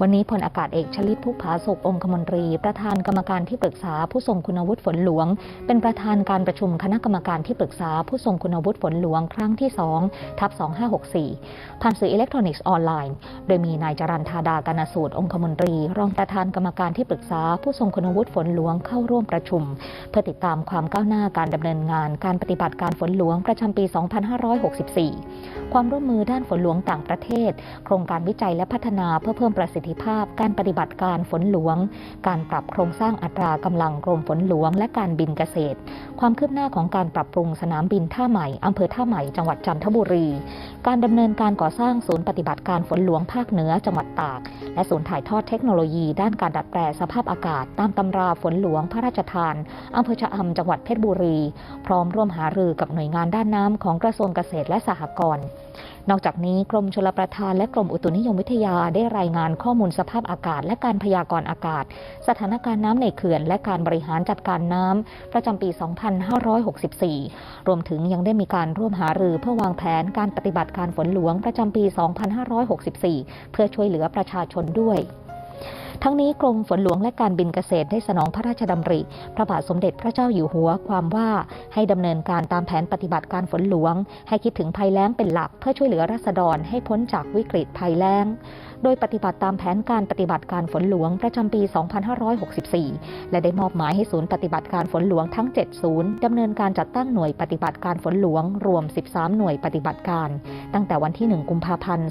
วันนี้พลอากาศเอกชลิตผู้ผาสุกองคมนตรี ประธานกรรมการที่ปรึกษาผู้ทรงคุณวุฒิฝนหลวง เป็นประธานการประชุมคณะกรรมการที่ปรึกษาผู้ทรงคุณวุฒิฝนหลวงครั้งที่2ทับ2564ผ่านสื่ออิเล็กทรอนิกส์ออนไลน์ โดยมีนายจรันธาดากนสูตรองคมนตรี รองประธานกรรมการที่ปรึกษาผู้ทรงคุณวุฒิฝนหลวงเข้าร่วมประชุม เพื่อติดตามความก้าวหน้าการดำเนินงานการปฏิบัติการฝนหลวงประจำปี 2564 ความร่วมมือด้านฝนหลวงต่างประเทศ โครงการวิจัยและพัฒนาเพื่อเพิ่มประสิทธิภาพ การปฏิบัติการฝนหลวง การปรับโครงสร้างอัตรากำลังกรมฝนหลวง และการบินเกษตร ความคืบหน้าของการปรับปรุงสนามบินท่าใหม่อำเภอท่าใหม่จังหวัดจันทบุรี การดำเนินการก่อสร้างศูนย์ปฏิบัติการฝนหลวงภาคเหนือจังหวัดตาก และศูนย์ถ่ายทอดเทคโนโลยี ด้านการดัดแปลสภาพอากาศ ตามตำราฝนหลวงพระราชทานอำเภอชะอำจังหวัดเพชรบุรี พร้อมร่วมหารือกับหน่วยงานด้านน้ำของกระทรวงเกษตรและสหกรณ์ นอกจากนี้กรมชลประทานและกรมอุตุนิยมวิทยาได้รายงานข้อมูลสภาพอากาศ และการพยากรณ์อากาศ สถานการณ์น้ำในเขื่อน และการบริหารจัดการน้ำประจำปี 2564 รวมถึงยังได้มีการร่วมหารือเพื่อวางแผนการปฏิบัติการฝนหลวงประจำปี 2564 เพื่อช่วยเหลือประชาชนด้วย ทั้งนี้กรมฝนหลวงและการบินเกษตรได้สนองพระราชดำริ พระบาทสมเด็จพระเจ้าอยู่หัวความว่าให้ดำเนินการตามแผนปฏิบัติการฝนหลวง ให้คิดถึงภัยแล้งเป็นหลัก เพื่อช่วยเหลือรัษฎรให้พ้นจากวิกฤตภัยแล้ง โดยปฏิบัติตามแผนการปฏิบัติการฝนหลวงประจำปี 2564 และได้มอบหมายให้ศูนย์ปฏิบัติการฝนหลวงทั้ง 7 ศูนย์ดำเนินการจัดตั้งหน่วยปฏิบัติการฝนหลวงรวม 13 หน่วยปฏิบัติการ ตั้งแต่วันที่ 1 กุมภาพันธ์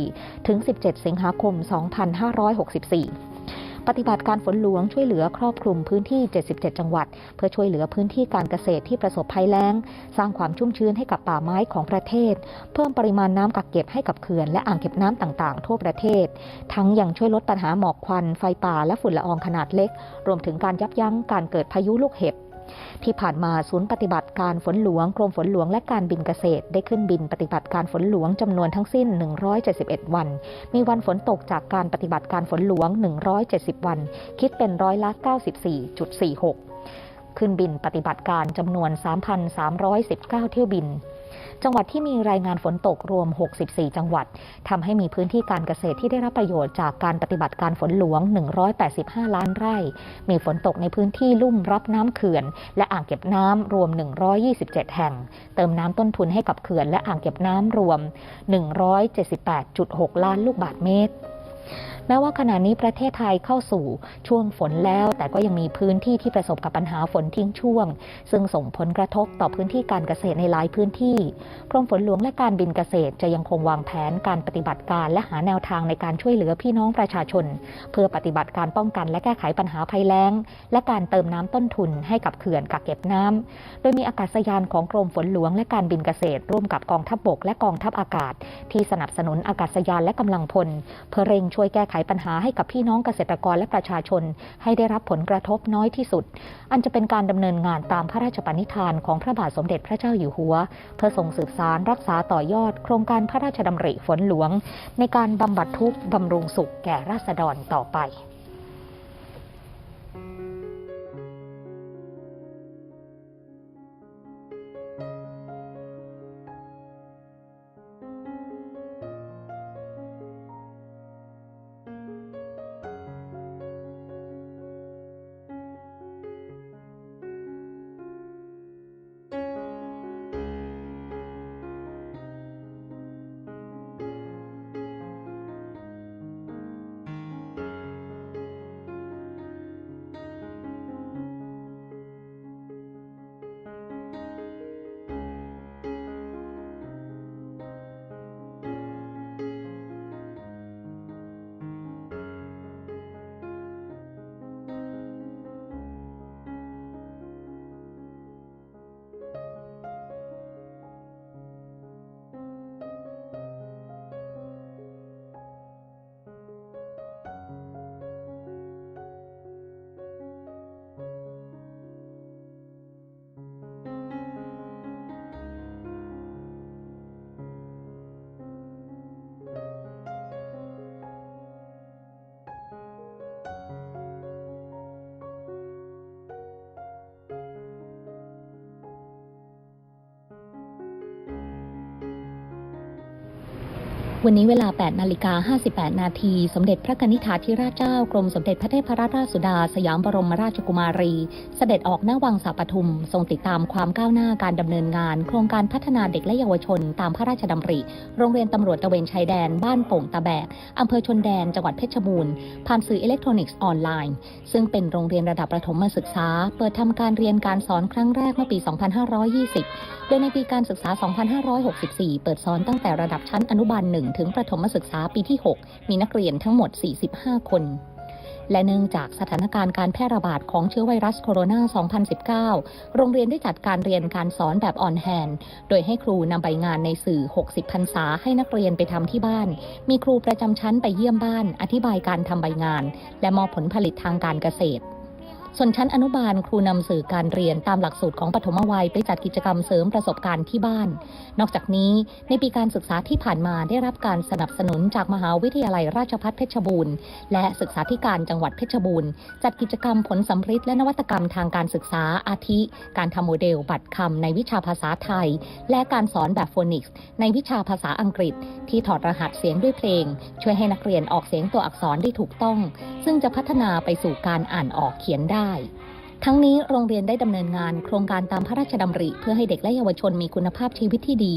2564 ถึง 17 สิงหาคม 2564ปฏิบัติการฝนหลวงช่วยเหลือครอบคลุมพื้นที่ 77 จังหวัด เพื่อช่วยเหลือพื้นที่การเกษตรที่ประสบภัยแล้ง สร้างความชุ่มชื้นให้กับป่าไม้ของประเทศ เพิ่มปริมาณน้ำกักเก็บให้กับเขื่อนและอ่างเก็บน้ำต่างๆ ทั่วประเทศ ทั้งยังช่วยลดปัญหาหมอกควัน ไฟป่าและฝุ่นละอองขนาดเล็ก รวมถึงการยับยั้งการเกิดพายุลูกเห็บ ที่ผ่านมาศูนย์ปฏิบัติการฝนหลวงกรมฝนหลวงและการบินเกษตร ได้ขึ้นบินปฏิบัติการฝนหลวงจำนวนทั้งสิ้น 171 วัน มีวันฝนตกจากการปฏิบัติการฝนหลวง 170 วัน คิดเป็นร้อยละ94.46 ขึ้นบินปฏิบัติการจำนวน 3,319 เที่ยวบิน จังหวัดที่มีรายงานฝนตกรวม 64 จังหวัดทำให้มีพื้นที่การเกษตรที่ได้รับประโยชน์จากการปฏิบัติการฝนหลวง 185 ล้านไร่ มีฝนตกในพื้นที่ลุ่มรับน้ำเขื่อน และอ่างเก็บน้ำรวม 127 แห่ง เติมน้ำต้นทุนให้กับเขื่อนและอ่างเก็บน้ำรวม 178.6 ล้านลูกบาศก์เมตร แม้ว่าขณะนี้ประเทศไทยเข้าสู่ช่วงฝนแล้ว แต่ก็ยังมีพื้นที่ที่ประสบกับปัญหาฝนทิ้งช่วง ซึ่งส่งผลกระทบต่อพื้นที่การเกษตรในหลายพื้นที่กรมฝนหลวงและการบินเกษตรจะยังคงวางแผนการปฏิบัติการและหาแนวทางในการช่วยเหลือพี่น้องประชาชน เพื่อปฏิบัติการป้องกันและแก้ไขปัญหาภัยแล้ง และการเติมน้ำต้นทุนให้กับเขื่อนกักเก็บน้ำโดยมีอากาศยานของกรมฝนหลวงและการบินเกษตร ร่วมกับกองทัพบกและกองทัพอากาศ ที่สนับสนุนอากาศยานและกำลังพลเพื่อเร่งช่วยแก้ไขปัญหาให้กับพี่น้องเกษตรกรและประชาชน ให้ได้รับผลกระทบน้อยที่สุด อันจะเป็นการดำเนินงานตามพระราชปณิธานของพระบาทสมเด็จพระเจ้าอยู่หัว เพื่อส่งสืบสารรักษาต่อยอด โครงการพระราชดำริฝนหลวง ในการบำบัดทุกข์บำรุงสุขแก่ราษฎรต่อไป วันนี้เวลา 8 นาฬิกา 58 นาที สมเด็จพระนิษฐาธิราชเจ้า กรมสมเด็จพระเทพรัตนราชสุดา สยามบรมราชกุมารี เสด็จออกหน้าวังสาปทุม ทรงติดตามความก้าวหน้าการดำเนินงาน โครงการพัฒนาเด็กและเยาวชน ตามพระราชดำริ โรงเรียนตำรวจตะเวนชายแดน บ้านโป่งตะแบกอำเภอชนแดน จังหวัดเพชรบูรณ์ ผ่านสื่ออิเล็กทรอนิกส์ออนไลน์ ซึ่งเป็นโรงเรียนระดับประถมศึกษา เปิดทำการเรียนการสอนครั้งแรกเมื่อปี 2520 โดยในปีการศึกษา 2564 เปิดสอนตั้งแต่ระดับชั้นอนุบาลหนึ่ง1 ถึงประถมศึกษาปีที่ 6 มีนักเรียนทั้งหมด 45 คน และเนื่องจากสถานการณ์การแพร่ระบาดของเชื้อไวรัสโคโรนา 2019 โรงเรียนได้จัดการเรียนการสอนแบบออนแฮนโดยให้ครูนำใบงานในสื่อ 60 พรรษาให้นักเรียนไปทำที่บ้าน มีครูประจำชั้นไปเยี่ยมบ้าน อธิบายการทำใบงาน และมอบผลผลิตทางการเกษตร ส่วนชั้นอนุบาลครูนำสื่อการเรียนตามหลักสูตรของปฐมวัยไปจัดกิจกรรมเสริมประสบการณ์ที่บ้าน นอกจากนี้ในปีการศึกษาที่ผ่านมาได้รับการสนับสนุนจากมหาวิทยาลัยราชภัฏเพชรบูรณ์ และศึกษาธิการจังหวัดเพชรบูรณ์ จัดกิจกรรมผลสำฤทธิ์และนวัตกรรมทางการศึกษาอาทิ การทำโมเดลบัตรคำในวิชาภาษาไทย และการสอนแบบโฟนิกส์ในวิชาภาษาอังกฤษ ที่ถอดรหัสเสียงด้วยเพลง ช่วยให้นักเรียนออกเสียงตัวอักษรได้ถูกต้อง ซึ่งจะพัฒนาไปสู่การอ่านออกเขียนได้ได้ ทั้งนี้โรงเรียนได้ดำเนินงานโครงการตามพระราชดำริ เพื่อให้เด็กและเยาวชนมีคุณภาพชีวิตที่ดี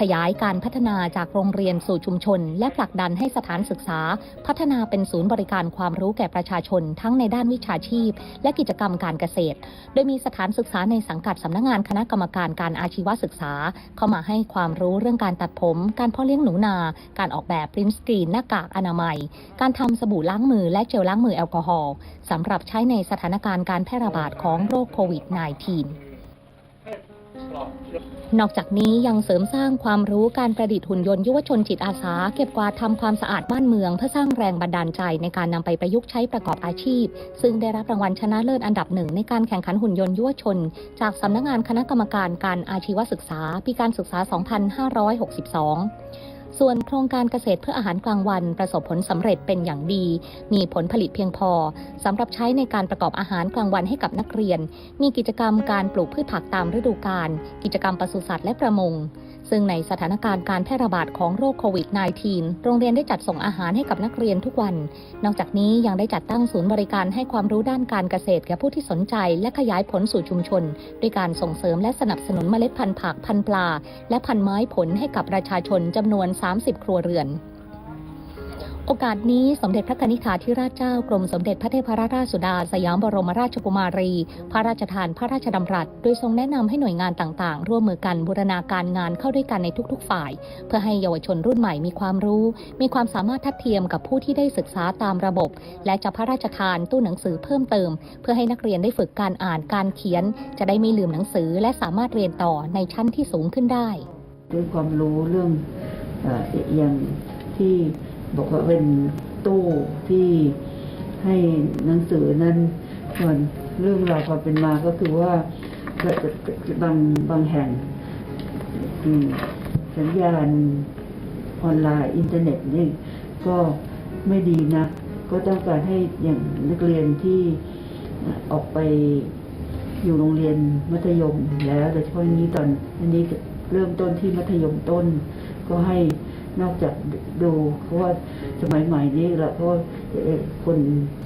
ขยายการพัฒนาจากโรงเรียนสู่ชุมชน และผลักดันให้สถานศึกษา พัฒนาเป็นศูนย์บริการความรู้แก่ประชาชน ทั้งในด้านวิชาชีพ และกิจกรรมการเกษตร โดยมีสถานศึกษาในสังกัดสำนักงานคณะกรรมการการอาชีวศึกษา เข้ามาให้ความรู้เรื่องการตัดผม การเพาะเลี้ยงหนูนา การออกแบบปริ้นสกรีนหน้ากากอนามัย การทำสบู่ล้างมือและเจลล้างมือแอลกอฮอล์สำหรับใช้ในสถานการณ์การแพร่ระบาดของโรคโควิด -19 นอกจากนี้ยังเสริมสร้างความรู้การประดิษฐ์หุ่นยนต์ยุวชนจิตอาสา เก็บกวาดทำความสะอาดบ้านเมือง เพื่อสร้างแรงบันดาลใจในการนำไปประยุกต์ใช้ประกอบอาชีพ ซึ่งได้รับรางวัลชนะเลิศอันดับหนึ่งในการแข่งขันหุ่นยนต์ยุวชน จากสำนักงานคณะกรรมการการอาชีวศึกษาปีการศึกษา 2562 ส่วนโครงการเกษตรเพื่ออาหารกลางวันประสบผลสำเร็จเป็นอย่างดี มีผลผลิตเพียงพอสำหรับใช้ในการประกอบอาหารกลางวันให้กับนักเรียน มีกิจกรรมการปลูกพืชผักตามฤดูกาลกิจกรรมปศุสัตว์และประมง ซึ่งในสถานการณ์การแพร่ระบาดของโรคโควิด -19 โรงเรียนได้จัดส่งอาหารให้กับนักเรียนทุกวัน นอกจากนี้ยังได้จัดตั้งศูนย์บริการให้ความรู้ด้านการเกษตรแก่ผู้ที่สนใจ และขยายผลสู่ชุมชน ด้วยการส่งเสริมและสนับสนุนเมล็ดพันธุ์ผักพันธุ์ปลา และพันธุ์ไม้ผลให้กับประชาชนจำนวน 30 ครัวเรือน โอกาสนี้สมเด็จพระนิษฐาธิราชเจ้ากรมสมเด็จพระเทพรัตนราชสุดาสยามบรมราชกุมารี พระราชทานพระราชดำรัส โดยทรงแนะนำให้หน่วยงานต่างๆ ร่วมมือกันบูรณาการงานเข้าด้วยกันในทุกๆ ฝ่าย เพื่อให้เยาวชนรุ่นใหม่มีความรู้ มีความสามารถทัดเทียมกับผู้ที่ได้ศึกษาตามระบบ และจะพระราชทานตู้หนังสือเพิ่มเติม เพื่อให้นักเรียนได้ฝึกการอ่านการเขียน จะได้ไม่ลืมหนังสือ และสามารถเรียนต่อในชั้นที่สูงขึ้นได้ ด้วยความรู้เรื่องเอออย่างที่ บอกว่าเป็นตู้ที่ให้หนังสือนั้นส่วนเรื่องราวความเป็นมาก็คือว่าบางบางแห่งสัญญาณออนไลน์อินเทอร์เน็ตนี่ก็ไม่ดีนะ ก็ต้องการให้อย่างนักเรียนที่ออกไปอยู่โรงเรียนมัธยมแล้วโดยเฉพาะนี้ตอนอันนี้เริ่มต้นที่มัธยมต้น ก็ให้ นอกจากดูเพราะว่าสมัยใหม่นี้ละเพราะว่าเอ่อคน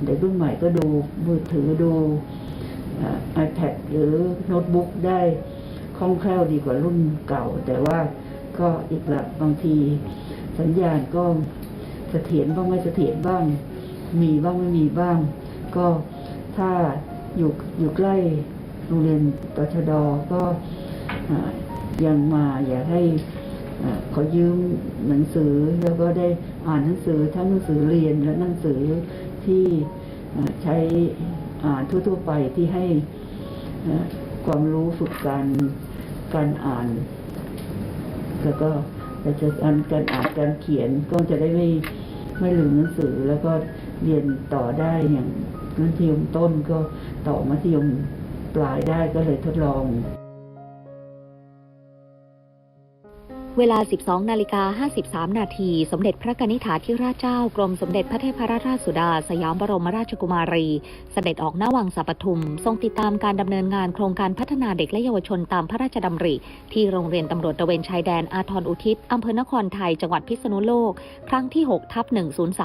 เด็กรุ่นใหม่ก็ดูมือถือดูอ่า iPad หรือโน้ตบุ๊กได้คล่องแคล่วดีกว่ารุ่นเก่า แต่ว่าก็อีกละบางทีสัญญาณก็เสถียรบ้างไม่เสถียรบ้าง มีบ้างไม่มีบ้าง ก็ถ้าอยู่อยู่ใกล้โรงเรียนตชดก็ยังมาอยากให้ อ่ายืมหนังสือแล้วก็ได้อ่านหนังสือทั้งหนังสือเรียนและหนังสือที่ใช้อ่านทั่วๆไปที่ให้ความรู้ฝึกการการอ่าน แล้วก็จะการการอ่านการเขียนก็จะได้ไม่ไม่ลืมหนังสือ แล้วก็เรียนต่อได้อย่างมัธยมต้นก็ต่อมัธยมปลายได้ก็เลยทดลอง เวลา 12 นาฬิกา 53 นาที สมเด็จพระกนิษฐาธิราชเจ้ากรมสมเด็จพระเทพรัตนราชสุดา สยามบรมราชกุมารี เสด็จออกหน้าวังสัปทุม ทรงติดตามการดำเนินงานโครงการพัฒนาเด็กและเยาวชนตามพระราชดำริ ที่โรงเรียนตำรวจตะเวนชายแดนอาทรอุทิศอำเภอนครไทย จังหวัดพิษณุโลก ครั้งที่ 6 ทับ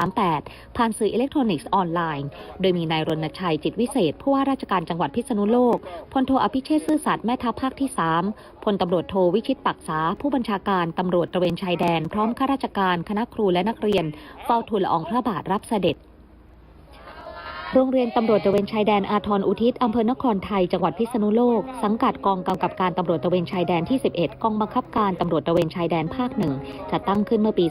1038 ผ่านสื่ออิเล็กทรอนิกส์ออนไลน์ โดยมีนายรณชัยจิตวิเศษผู้ว่าราชการจังหวัดพิษณุโลก พลโทอภิเชษซื่อสัตย์แม่ทัพภาคที่ 3พลตำรวจโทวิชิตปักษา ผู้บัญชาการตำรวจตระเวนชายแดน พร้อมข้าราชการคณะครูและนักเรียน เฝ้าทูลละอองพระบาทรับเสด็จ โรงเรียนตำรวจตระเวนชายแดนอาทรอุทิศอำเภอนครไทย จังหวัดพิษณุโลก สังกัดกองกำกับการตำรวจตระเวนชายแดนที่ 11 กองบังคับการตำรวจตระเวนชายแดนภาคหนึ่งจัดตั้งขึ้นเมื่อปี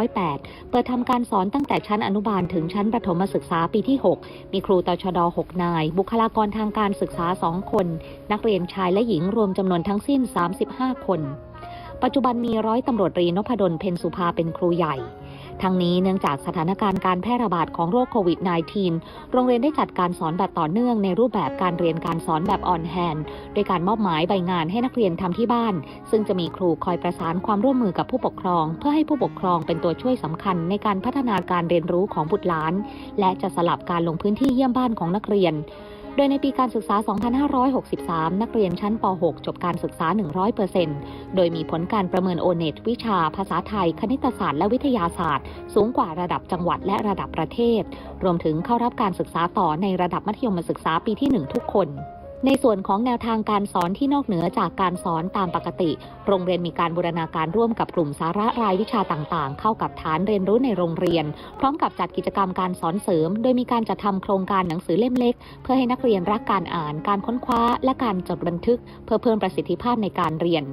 2508 เปิดทำการสอนตั้งแต่ชั้นอนุบาลถึงชั้นประถมศึกษาปีที่ 6 มีครูตชด 6 นาย บุคลากรทางการศึกษา 2 คน นักเรียนชายและหญิงรวมจำนวนทั้งสิ้น 35 คน ปัจจุบันมีร้อยตำรวจตรีนพดล เพ็ญสุภาเป็นครูใหญ่ ทั้งนี้เนื่องจากสถานการณ์การแพร่ระบาดของโรคโควิด -19 โรงเรียนได้จัดการสอนแบบต่อเนื่องในรูปแบบการเรียนการสอนแบบออนแฮนโดยการมอบหมายใบงานให้นักเรียนทำที่บ้าน ซึ่งจะมีครูคอยประสานความร่วมมือกับผู้ปกครอง เพื่อให้ผู้ปกครองเป็นตัวช่วยสำคัญในการพัฒนาการเรียนรู้ของบุตรหลาน และจะสลับการลงพื้นที่เยี่ยมบ้านของนักเรียน ดยในปีการศึกษา 2563 นักเรียนชั้นป .6 จบการศึกษา 100%โดยมีผลการประเมินโอเน็ตวิชา ภาษาไทย คณิตศาสตร์และวิทยาศาสตร์ สูงกว่าระดับจังหวัดและระดับประเทศ รวมถึงเข้ารับการศึกษาต่อในระดับมัธยมศึกษาปีที่ 1 ทุกคน ในส่วนของแนวทางการสอนที่นอกเหนือจากการสอนตามปกติ โรงเรียนมีการบูรณาการร่วมกับกลุ่มสาระรายวิชาต่างๆ เข้ากับฐานเรียนรู้ในโรงเรียน พร้อมกับจัดกิจกรรมการสอนเสริม โดยมีการจัดทำโครงการหนังสือเล่มเล็ก เพื่อให้นักเรียนรักการอ่าน การค้นคว้า และการจดบันทึก เพื่อเพิ่มประสิทธิภาพในการเรียน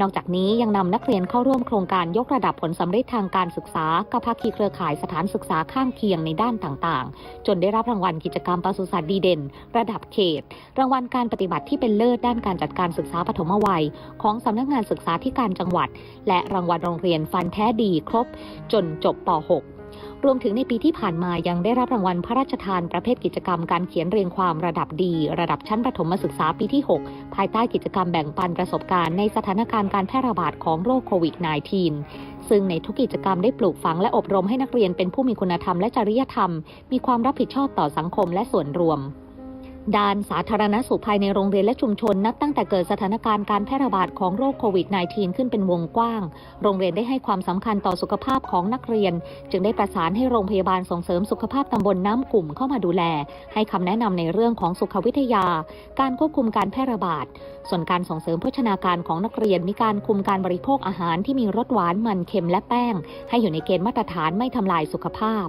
นอกจากนี้ยังนำนักเรียนเข้าร่วมโครงการยกระดับผลสำเร็จทางการศึกษากับภาคีเครือข่ายสถานศึกษาข้างเคียงในด้านต่างๆ จนได้รับรางวัลกิจกรรมปศุสัตว์ดีเด่น ระดับเขต รางวัลการปฏิบัติที่เป็นเลิศด้านการจัดการศึกษาปฐมวัย ของสำนักงานศึกษาธิการจังหวัด และรางวัลโรงเรียนฟันแท้ดีครบ จนจบป .6 รวมถึงในปีที่ผ่านมายังได้รับรางวัลพระราชทานประเภทกิจกรรมการเขียนเรียงความระดับดี ระดับชั้นประถมศึกษาปีที่ 6 ภายใต้กิจกรรมแบ่งปันประสบการณ์ในสถานการณ์การแพร่ระบาดของโรคโควิด -19 ซึ่งในทุกกิจกรรมได้ปลูกฝังและอบรมให้นักเรียนเป็นผู้มีคุณธรรมและจริยธรรม มีความรับผิดชอบต่อสังคมและส่วนรวม ด้านสาธารณสุขภายในโรงเรียนและชุมชน นับตั้งแต่เกิดสถานการณ์การแพร่ระบาดของโรคโควิด -19 ขึ้นเป็นวงกว้าง โรงเรียนได้ให้ความสำคัญต่อสุขภาพของนักเรียน จึงได้ประสานให้โรงพยาบาลส่งเสริมสุขภาพตำบลน้ำกลุ่มเข้ามาดูแล ให้คำแนะนำในเรื่องของสุขวิทยา การควบคุมการแพร่ระบาด ส่วนการส่งเสริมโภชนาการของนักเรียนมีการคุมการบริโภคอาหารที่มีรสหวานมันเค็มและแป้ง ให้อยู่ในเกณฑ์มาตรฐานไม่ทำลายสุขภาพ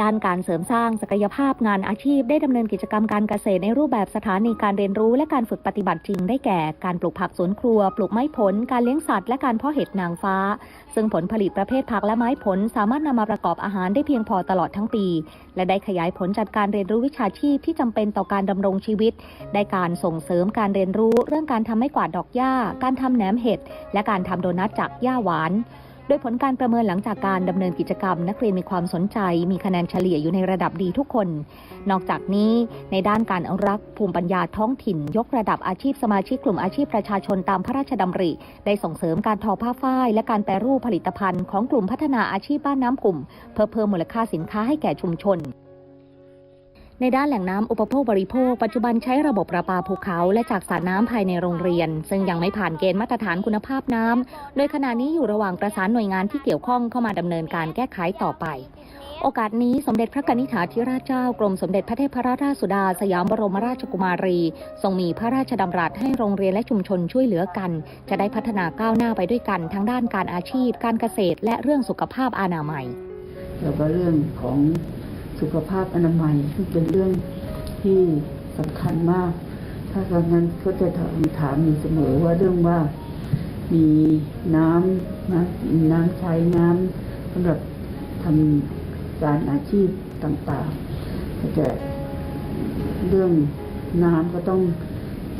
ด้านการเสริมสร้างศักยภาพงานอาชีพได้ดำเนินกิจกรรมการเกษตรในรูปแบบสถานีการเรียนรู้และการฝึกปฏิบัติจริงได้แก่ การปลูกผักสวนครัว ปลูกไม้ผล การเลี้ยงสัตว์และการเพาะเห็ดนางฟ้า ซึ่งผลผลิตประเภทผักและไม้ผลสามารถนำมาประกอบอาหารได้เพียงพอตลอดทั้งปี และได้ขยายผลจัดการเรียนรู้วิชาชีพที่จำเป็นต่อการดำรงชีวิต ได้การส่งเสริมการเรียนรู้ เรื่องการทำไม้กวาดดอกหญ้า การทำแหนมเห็ดและการทำโดนัทจากหญ้าหวาน ดยผลการประเมินหลังจากการดำเนินกิจกรรม นักเรียนมีความสนใจ มีคะแนนเฉลี่ยอยู่ในระดับดีทุกคน นอกจากนี้ในด้านการอนุรักษ์ภูมิปัญญาท้องถิ่น ยกระดับอาชีพสมาชิกกลุ่มอาชีพประชาชนตามพระราชดำริ ได้ส่งเสริมการทอผ้าฝ้ายและการแปรรูปผลิตภัณฑ์ของกลุ่มพัฒนาอาชีพบ้านน้ำกลุ่ม เพื่อเพิ่มมูลค่าสินค้าให้แก่ชุมชน ในด้านแหล่งน้ำอุปโภคบริโภค ปัจจุบันใช้ระบบประปาภูเขาและจากสระน้ำภายในโรงเรียน ซึ่งยังไม่ผ่านเกณฑ์มาตรฐานคุณภาพน้ำ โดยขณะนี้อยู่ระหว่างประสานหน่วยงานที่เกี่ยวข้องเข้ามาดำเนินการแก้ไขต่อไป โอกาสนี้สมเด็จพระกนิษฐาธิราชเจ้ากรมสมเด็จพระเทพรัตนราชสุดา สยามบรมราชกุมารี ทรงมีพระราชดำรัสให้โรงเรียนและชุมชนช่วยเหลือกัน จะได้พัฒนาก้าวหน้าไปด้วยกันทั้งด้านการอาชีพ การเกษตร และเรื่องสุขภาพอนามัย แล้วก็เรื่องของ สุขภาพอนามัย ซึ่งเป็นเรื่องที่สำคัญมาก ถ้าครั้งนั้นก็จะถามถามอยู่เสมอว่าเรื่องว่ามีน้ำน้ำน้ำใช้น้ำสำหรับทำการอาชีพต่างๆก็จะเรื่องน้ำก็ต้อง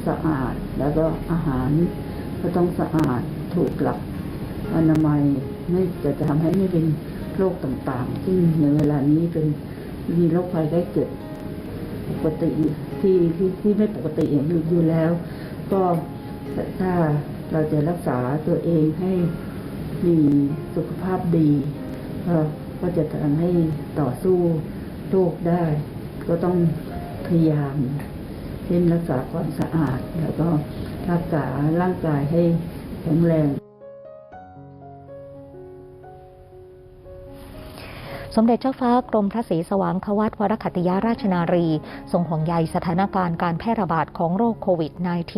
สะอาด แล้วก็อาหารก็ต้องสะอาดถูกหลักอนามัยไม่จะทำให้ไม่เป็นโรคต่างๆ ซึ่งในเวลานี้เป็น มีโรคภัยไข้เจ็บปกติที่ที่ที่ไม่ปกติอย่างอยู่อยู่แล้ว ก็ถ้าเราจะรักษาตัวเองให้มีสุขภาพดีก็จะทำให้ต่อสู้โรคได้ ก็ต้องพยายามเช่นรักษาความสะอาด แล้วก็รักษาร่างกายให้แข็งแรง สมเด็จเจ้าฟ้ากรมพระศรีสว่างควัตวรคัติยาราชนารี ทรงห่วงใยสถานการณ์การแพร่ระบาดของโรคโควิด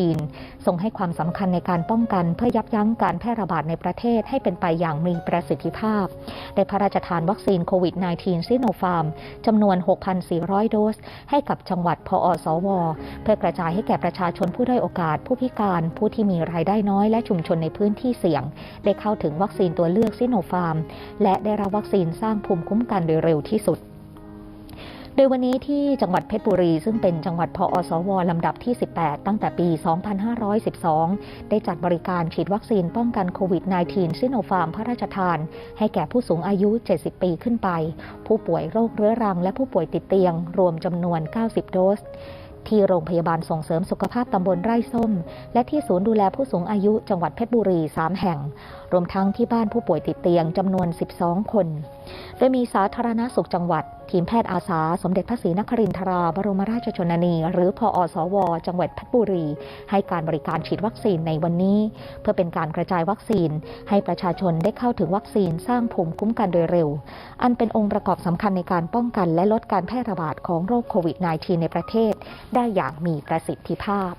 -19 ทรงให้ความสำคัญในการป้องกันเพื่อยับยั้งการแพร่ระบาดในประเทศให้เป็นไปอย่างมีประสิทธิภาพ ได้พระราชทานวัคซีนโควิด -19 ซิโนฟาร์มจำนวน 6,400 โดส ให้กับจังหวัดพอสว เพื่อกระจายให้แก่ประชาชนผู้ได้อยโอกาส ผู้พิการ ผู้ที่มีรายได้น้อยและชุมชนในพื้นที่เสี่ยง ได้เข้าถึงวัคซีนตัวเลือกซิโนฟาร์ม และได้รับวัคซีนสร้างภูมิคุ้มกันโดยเร็วที่สุด โดยวันนี้ที่จังหวัดเพชรบุรี ซึ่งเป็นจังหวัดพอสวลำดับที่ 18 ตั้งแต่ปี 2512 ได้จัดบริการฉีดวัคซีนป้องกันโควิด -19 ซิโนฟาร์มพระราชทาน ให้แก่ผู้สูงอายุ 70 ปีขึ้นไป ผู้ป่วยโรคเรื้อรัง และผู้ป่วยติดเตียง รวมจำนวน 90 โดสที่โรงพยาบาลส่งเสริมสุขภาพตำบลไร่ส้ม และที่ศูนย์ดูแลผู้สูงอายุจังหวัดเพชรบุรี 3 แห่ง รวมทั้งที่บ้านผู้ป่วยติดเตียงจำนวน 12 คน โดยมีสาธารณสุขจังหวัด ทีมแพทย์อาสา สมเด็จพระศรีนครินทราบรมราชชนนี หรือพออสว จังหวัดพชรบุรี ให้การบริการฉีดวัคซีนในวันนี้ เพื่อเป็นการกระจายวัคซีน ให้ประชาชนได้เข้าถึงวัคซีนสร้างภูมิคุ้มกันโดยเร็ว อันเป็นองค์ประกอบสำคัญในการป้องกันและลดการแพร่ระบาดของโรคโควิด -19 ในประเทศ ได้อย่างมีประสิทธิภาพ